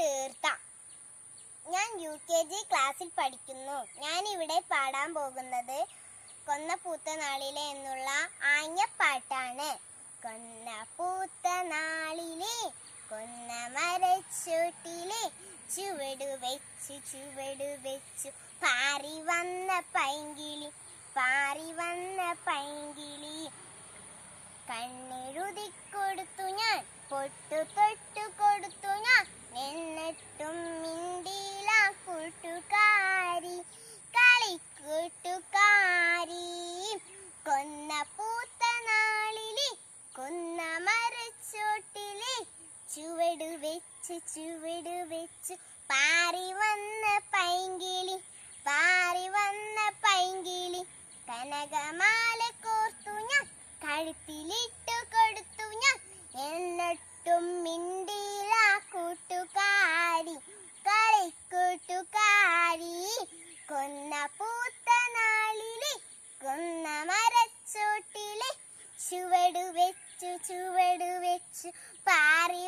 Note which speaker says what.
Speaker 1: തീർത്ത. ഞാൻ U K G ക്ലാസ്സിൽ പഠിക്കുന്നു. ഞാൻ ഇവിടെ പാടാൻ പോകുന്നത് കൊന്ന പൂത്ത നാളിലെ എന്നുള്ള ആഞ്ഞപ്പാട്ടാണ്. കൊന്ന പൂത്ത നാളിലെ കൊന്ന മരച്ചോട്ടിലെ ചുവടു വെച്ചു ചുവടു വെച്ചു. പാറി വന്ന പൈങ്കിളി പാറി വന്ന പൈങ്കിളി. കണ്ണെഴുതി കൊടുത്തു ഞാൻ. വെച്ച് ചുവടു വെച്ച് പാറി വന്ന പൈങ്കിളി പാറി വന്ന പൈങ്കിളി. കനകമാല കോർത്തു ഞാൻ കഴുത്തിലിട്ടു കൊടുത്തു ഞാൻ. എന്നിട്ടും മിണ്ടിയില കൂട്ടുകാരി കളിക്കൂട്ടുകാരി കൊന്ന പൂത്ത നാളിലെ കൊന്ന മരച്ചോട്ടിലെ. ചുവട് വെച്ചു ചുവട് വെച്ചു പാറി